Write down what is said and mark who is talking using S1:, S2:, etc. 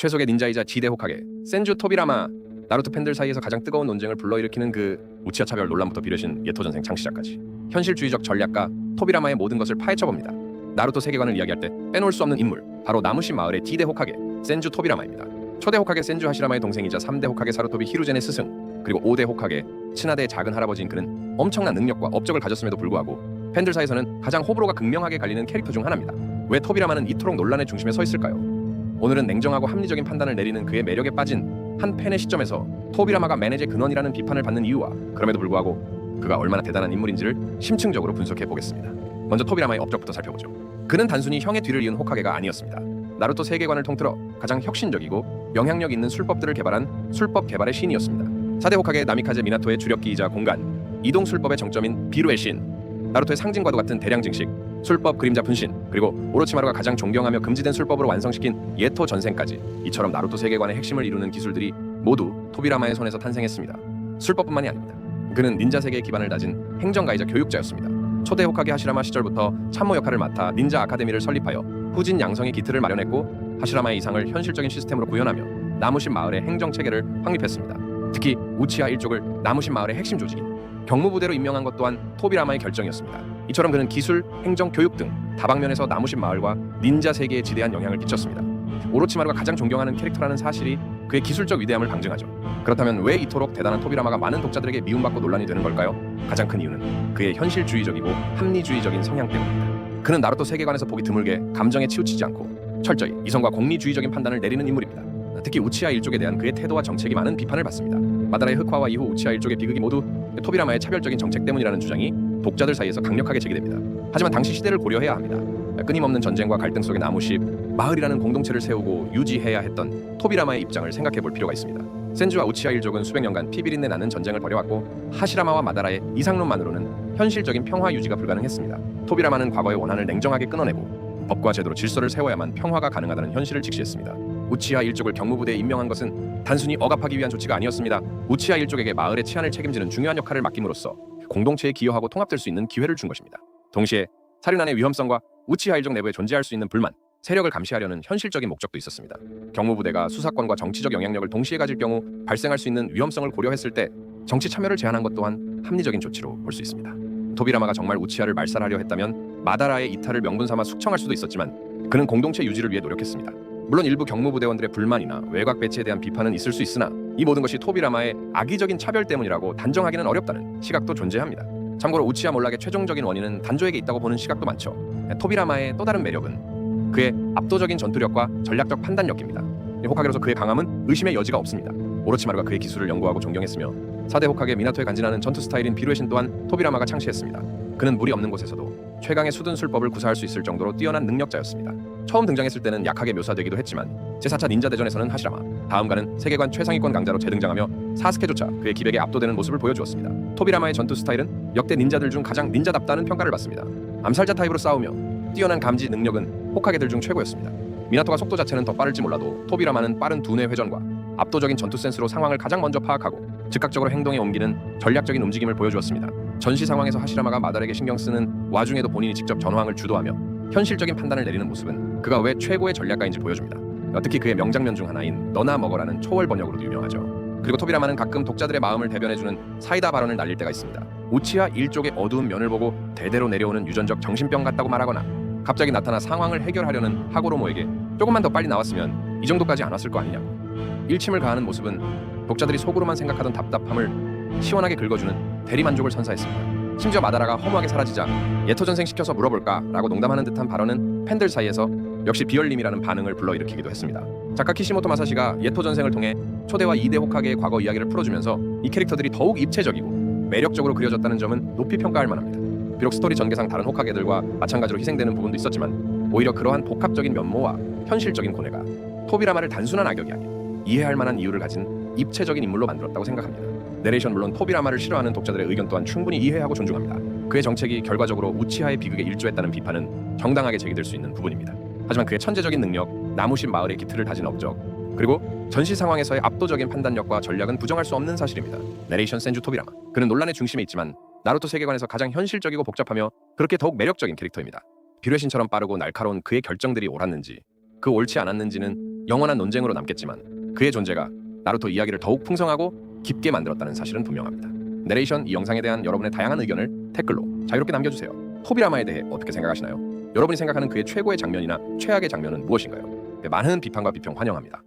S1: 최속의 닌자이자 지대 호카게 센주 토비라마 나루토 팬들 사이에서 가장 뜨거운 논쟁을 불러일으키는 그 우치아 차별 논란부터 비롯인 예토 전생 창시자까지 현실주의적 전략가 토비라마의 모든 것을 파헤쳐 봅니다. 나루토 세계관을 이야기할 때 빼놓을 수 없는 인물 바로 나무시 마을의 호카게 센주 토비라마입니다. 초대 호카게 센주 하시라마의 동생이자 3대 호카게 사루토비 히루젠의 스승 그리고 5대 호카게 친하대의 작은 할아버지인 그는 엄청난 능력과 업적을 가졌음에도 불구하고 팬들 사이에서는 가장 호불호가 극명하게 갈리는 캐릭터 중 하나입니다. 왜 토비라마는 이토록 논란의 중심에 서 있을까요? 오늘은 냉정하고 합리적인 판단을 내리는 그의 매력에 빠진 한 팬의 시점에서 토비라마가 매니저의 근원이라는 비판을 받는 이유와 그럼에도 불구하고 그가 얼마나 대단한 인물인지를 심층적으로 분석해 보겠습니다. 먼저 토비라마의 업적부터 살펴보죠. 그는 단순히 형의 뒤를 이은 호카게가 아니었습니다. 나루토 세계관을 통틀어 가장 혁신적이고 영향력 있는 술법들을 개발한 술법 개발의 신이었습니다. 4대 호카게 나미카제 미나토의 주력기이자 공간, 이동 술법의 정점인 비루의 신, 나루토의 상징과도 같은 대량 증식, 술법 그림자 분신, 그리고 오로치마루가 가장 존경하며 금지된 술법으로 완성시킨 예토 전생까지 이처럼 나루토 세계관의 핵심을 이루는 기술들이 모두 토비라마의 손에서 탄생했습니다. 술법뿐만이 아닙니다. 그는 닌자 세계의 기반을 다진 행정가이자 교육자였습니다. 초대 호카게 하시라마 시절부터 참모 역할을 맡아 닌자 아카데미를 설립하여 후진 양성의 기틀을 마련했고 하시라마의 이상을 현실적인 시스템으로 구현하며 나무신 마을의 행정 체계를 확립했습니다. 특히 우치아 일족을 나무신 마을의 핵심 조직인 경무부대로 임명한 것 또한 토비라마의 결정이었습니다. 이처럼 그는 기술, 행정, 교육 등 다방면에서 나무신 마을과 닌자 세계에 지대한 영향을 끼쳤습니다. 오로치마루가 가장 존경하는 캐릭터라는 사실이 그의 기술적 위대함을 방증하죠. 그렇다면 왜 이토록 대단한 토비라마가 많은 독자들에게 미움받고 논란이 되는 걸까요? 가장 큰 이유는 그의 현실주의적이고 합리주의적인 성향 때문입니다. 그는 나루토 세계관에서 보기 드물게 감정에 치우치지 않고 철저히 이성과 공리주의적인 판단을 내리는 인물입니다. 특히 우치아 일족에 대한 그의 태도와 정책이 많은 비판을 받습니다. 마다라의 흑화와 이후 우치아 일족의 비극이 모두 토비라마의 차별적인 정책 때문이라는 주장이 독자들 사이에서 강력하게 제기됩니다. 하지만 당시 시대를 고려해야 합니다. 끊임없는 전쟁과 갈등 속의 나무십, 마을이라는 공동체를 세우고 유지해야 했던 토비라마의 입장을 생각해 볼 필요가 있습니다. 센주와 우치아 일족은 수백 년간 피비린내 나는 전쟁을 벌여왔고 하시라마와 마다라의 이상론만으로는 현실적인 평화 유지가 불가능했습니다. 토비라마는 과거의 원한을 냉정하게 끊어내고 법과 제도로 질서를 세워야만 평화가 가능하다는 현실을 직시했습니다. 우치아 일족을 경무부대에 임명한 것은 단순히 억압하기 위한 조치가 아니었습니다. 우치아 일족에게 마을의 치안을 책임지는 중요한 역할을 맡김으로써 공동체에 기여하고 통합될 수 있는 기회를 준 것입니다. 동시에 살인안의 위험성과 우치아 일족 내부에 존재할 수 있는 불만, 세력을 감시하려는 현실적인 목적도 있었습니다. 경무부대가 수사권과 정치적 영향력을 동시에 가질 경우 발생할 수 있는 위험성을 고려했을 때 정치 참여를 제한한 것 또한 합리적인 조치로 볼 수 있습니다. 토비라마가 정말 우치아를 말살하려 했다면 마다라의 이탈을 명분 삼아 숙청할 수도 있었지만 그는 공동체 유지를 위해 노력했습니다. 물론 일부 경무부대원들의 불만이나 외곽 배치에 대한 비판은 있을 수 있으나 이 모든 것이 토비라마의 악의적인 차별 때문이라고 단정하기는 어렵다는 시각도 존재합니다. 참고로 우치아 몰락의 최종적인 원인은 단조에게 있다고 보는 시각도 많죠. 토비라마의 또 다른 매력은 그의 압도적인 전투력과 전략적 판단력입니다. 호카게로서 그의 강함은 의심의 여지가 없습니다. 오로치마루가 그의 기술을 연구하고 존경했으며 4대 호카게 미나토에 간지나는 전투 스타일인 비루의 신 또한 토비라마가 창시했습니다. 그는 물이 없는 곳에서도 최강의 수든 술법을 구사할 수 있을 정도로 뛰어난 능력자였습니다. 처음 등장했을 때는 약하게 묘사되기도 했지만 제4차 닌자 대전에서는 하시라마, 다음가는 세계관 최상위권 강자로 재등장하며 사스케조차 그의 기백에 압도되는 모습을 보여주었습니다. 토비라마의 전투 스타일은 역대 닌자들 중 가장 닌자답다는 평가를 받습니다. 암살자 타입으로 싸우며 뛰어난 감지 능력은 호카게들 중 최고였습니다. 미나토가 속도 자체는 더 빠를지 몰라도 토비라마는 빠른 두뇌 회전과 압도적인 전투 센스로 상황을 가장 먼저 파악하고 즉각적으로 행동에 옮기는 전략적인 움직임을 보여주었습니다. 전시 상황에서 하시라마가 마달에게 신경 쓰는 와중에도 본인이 직접 전황을 주도하며 현실적인 판단을 내리는 모습은 그가 왜 최고의 전략가인지 보여줍니다. 특히 그의 명장면 중 하나인 너나 먹어라는 초월 번역으로도 유명하죠. 그리고 토비라마는 가끔 독자들의 마음을 대변해주는 사이다 발언을 날릴 때가 있습니다. 우치아 일족의 어두운 면을 보고 대대로 내려오는 유전적 정신병 같다고 말하거나 갑자기 나타나 상황을 해결하려는 하고로모에게 조금만 더 빨리 나왔으면 이 정도까지 안 왔을 거 아니냐고 일침을 가하는 모습은 독자들이 속으로만 생각하던 답답함을 시원하게 긁어주는 대리만족을 선사했습니다. 심지어 마다라가 허무하게 사라지자 예토전생 시켜서 물어볼까 라고 농담하는 듯한 발언은 팬들 사이에서 역시 비열림이라는 반응을 불러일으키기도 했습니다. 작가 키시모토 마사시가 예토전생을 통해 초대와 이대 호카게의 과거 이야기를 풀어주면서 이 캐릭터들이 더욱 입체적이고 매력적으로 그려졌다는 점은 높이 평가할 만합니다. 비록 스토리 전개상 다른 호카게들과 마찬가지로 희생되는 부분도 있었지만 오히려 그러한 복합적인 면모와 현실적인 고뇌가 토비라마를 단순한 악역이 아닌 이해할 만한 이유를 가진 입체적인 인물로 만들었다고 생각합니다. 내레이션 물론 토비라마를 싫어하는 독자들의 의견 또한 충분히 이해하고 존중합니다. 그의 정책이 결과적으로 우치하의 비극에 일조했다는 비판은 정당하게 제기될 수 있는 부분입니다. 하지만 그의 천재적인 능력, 나무신 마을의 기틀을 다진 업적, 그리고 전시 상황에서의 압도적인 판단력과 전략은 부정할 수 없는 사실입니다. 내레이션 센주 토비라마. 그는 논란의 중심에 있지만 나루토 세계관에서 가장 현실적이고 복잡하며 그렇게 더욱 매력적인 캐릭터입니다. 비뢰신처럼 빠르고 날카로운 그의 결정들이 옳았는지 그 옳지 않았는지는 영원한 논쟁으로 남겠지만 그의 존재가 나루토 이야기를 더욱 풍성하고 깊게 만들었다는 사실은 분명합니다. 내레이션 이 영상에 대한 여러분의 다양한 의견을 댓글로 자유롭게 남겨주세요. 토비라마에 대해 어떻게 생각하시나요? 여러분이 생각하는 그의 최고의 장면이나 최악의 장면은 무엇인가요? 네, 많은 비판과 비평 환영합니다.